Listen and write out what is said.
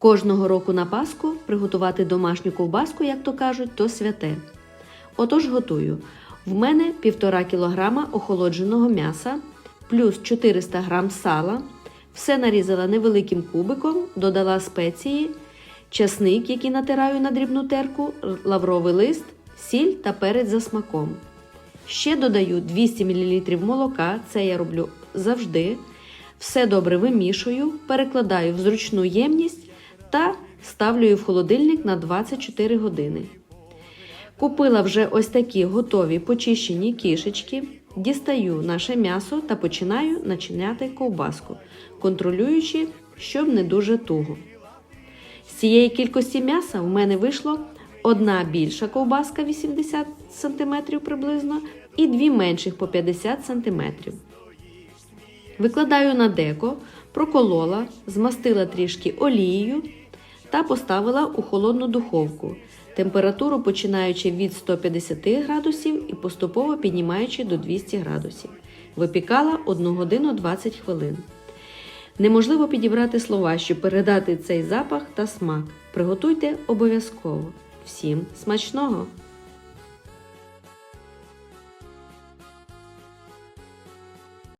Кожного року на Пасху приготувати домашню ковбаску, як то кажуть, то святе. Отож готую. В мене 1,5 кг охолодженого м'яса, плюс 400 г сала. Все нарізала невеликим кубиком, додала спеції, часник, який натираю на дрібну терку, лавровий лист, сіль та перець за смаком. Ще додаю 200 мл молока, це я роблю завжди. Все добре вимішую, перекладаю в зручну ємність та ставлю її в холодильник на 24 години. Купила вже ось такі готові почищені кішечки, дістаю наше м'ясо та починаю начиняти ковбаску, контролюючи, щоб не дуже туго. З цієї кількості м'яса в мене вийшло одна більша ковбаска 80 см приблизно і дві менших по 50 см. Викладаю на деко, проколола, змастила трішки олією та поставила у холодну духовку. Температуру починаючи від 150 градусів і поступово піднімаючи до 200 градусів. Випікала 1 годину 20 хвилин. Неможливо підібрати слова, щоб передати цей запах та смак. Приготуйте обов'язково. Всім смачного!